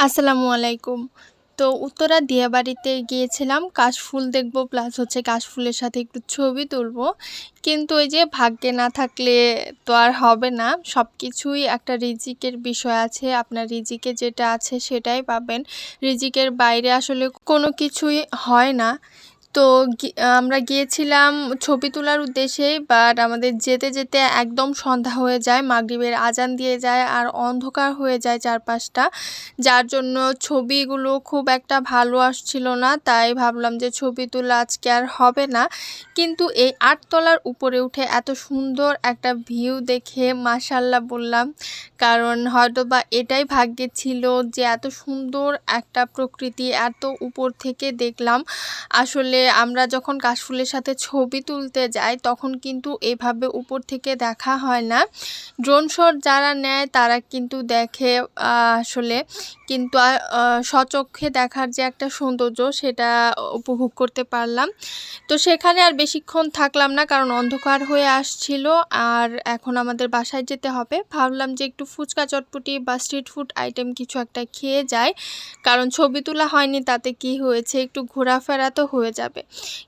আসসালামু আলাইকুম। তো উত্তরা দিয়াবাড়িতে গিয়েছিলাম, কাশফুল দেখব প্লাস হচ্ছে কাশফুলের সাথে একটু ছবি তুলব। কিন্তু ওই যে ভাগ্যে না থাকলে তো আর হবে না। সব কিছুই একটা রিজিকের বিষয় আছে। আপনার রিজিকে যেটা আছে সেটাই পাবেন। রিজিকের বাইরে আসলে কোনো কিছুই হয় না। তো আমরা গিয়েছিলাম ছবি তোলার উদ্দেশ্যেই বাট আমাদের যেতে যেতে একদম সন্ধ্যা হয়ে যায়, মাগরিবের আজান দিয়ে যায় আর অন্ধকার হয়ে যায় চারপাশটা, যার জন্য ছবিগুলো খুব একটা ভালো আসছিল না, তাই ভাবলাম যে ছবি তোলা আজকে আর হবে না, কিন্তু এই আটতলার উপরে উঠে এত সুন্দর একটা ভিউ দেখে মাসাল্লাহ বললাম, কারণ হয়তো বা এটাই ভাগ্যে ছিল যে এত সুন্দর একটা প্রকৃতি এত উপর থেকে দেখলাম, আসলে আমরা যখন কাশফুলের সাথে ছবি তুলতে যাই, তখন কিন্তু এভাবে উপর থেকে দেখা হয় না। ড্রোন শট যারা নেয়, তারা কিন্তু দেখে আসলে কিন্তু সচক্ষে দেখার যে একটা সৌন্দর্য, সেটা উপভোগ করতে পারলাম। তো সেখানে আর বেশিক্ষণ থাকলাম না, কারণ অন্ধকার হয়ে আসছিল। আর এখন আমাদের বাসায় যেতে হবে। ভাবলাম যে একটু ফুচকা চটপটি বা স্ট্রিট ফুড আইটেম কিছু একটা খেয়ে যায় কারণ ছবি তোলা হয়নি, তাতে কি হয়েছে? একটু ঘোরাফেরা তো হয়ে যাবে।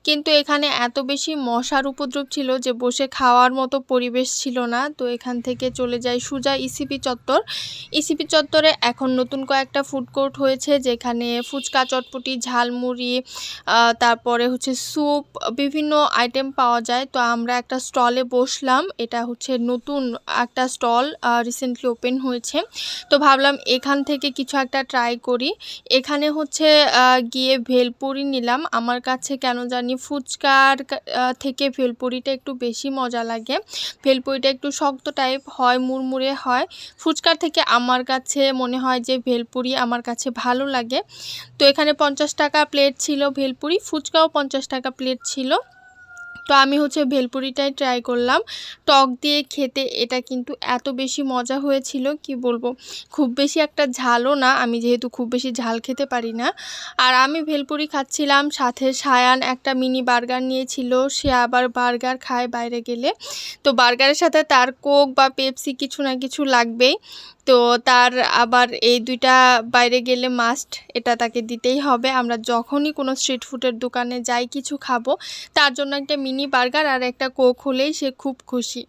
কিন্তু এখানে এত বেশি মশার উপদ্রব ছিল যে বসে খাওয়ার মতো পরিবেশ ছিল না। তো এখান থেকে চলে যাই সুজা ইসিপি চত্বর। ইসিপি চত্বরে এখন নতুন কয়েকটা ফুড কোর্ট হয়েছে, যেখানে ফুচকা, চটপটি, ঝালমুড়ি তারপরে হচ্ছে স্যুপ বিভিন্ন আইটেম পাওয়া যায়। তো আমরা একটা স্টলে বসলাম। এটা হচ্ছে নতুন একটা স্টল রিসেন্টলি ওপেন হয়েছে। তো ভাবলাম এখান থেকে কিছু একটা ট্রাই করি। এখানে হচ্ছে গিয়ে ভেলপুরি নিলাম। আমার কাছে কেন জানি ফুচকার থেকে ভেলপুরিটা একটু বেশি মজা লাগে। ভেলপুরিটা একটু শক্ত টাইপ হয়, মুড়মুড়ে হয়। ফুচকার থেকে আমার কাছে মনে হয় যে ভেলপুরি আমার কাছে ভালো লাগে। তো এখানে পঞ্চাশ টাকা প্লেট ছিল ভেলপুরি, ফুচকাও পঞ্চাশ টাকা প্লেট ছিল। তো আমি হচ্ছে ভেলপুরিটাই ট্রাই করলাম। টক দিয়ে খেতে এটা কিন্তু এত বেশি মজা হয়েছিল, কি বলব? খুব বেশি একটা ঝালও না, আমি যেহেতু খুব বেশি ঝাল খেতে পারি না। আর আমি ভেলপুরি খাচ্ছিলাম, সাথে সায়ান একটা মিনি বার্গার নিয়েছিল, সে আবার বার্গার খায় বাইরে গেলে। তো বার্গারের সাথে তার কোক বা পেপসি কিছু না কিছু লাগবেই। তো তার আবার এই দুইটা বাইরে গেলে মাস্ট এটা তাকে দিতেই হবে। আমরা যখনই কোনো স্ট্রিট ফুডের দোকানে যাই কিছু খাব, তার জন্য একটা মিনি বার্গার আর একটা কোক হলেই সে খুব খুশি।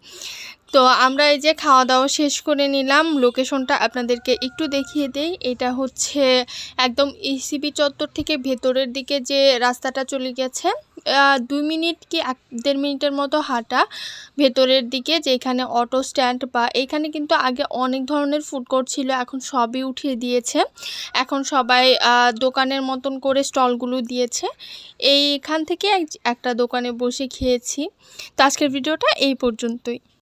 তো আমরা এই যে খাওয়া দাওয়া শেষ করে নিলাম। লোকেশনটা আপনাদেরকে একটু দেখিয়ে দেই। এটা হচ্ছে একদম ইসিবি চত্বর থেকে ভেতরের দিকে যে রাস্তাটা চলে গেছে। দুই মিনিট কি এক, দেড় মিনিটের মতো হাঁটা ভেতরের দিকে, যেখানে অটো স্ট্যান্ড বা এখানে কিন্তু আগে অনেক ধরনের ফুড কোর্ট ছিল, এখন সবই উঠিয়ে দিয়েছে। এখন সবাই দোকানের মতন করে স্টলগুলো দিয়েছে। এইখান থেকে একটা দোকানে বসে খেয়েছি। তো আজকের ভিডিওটা এই পর্যন্তই।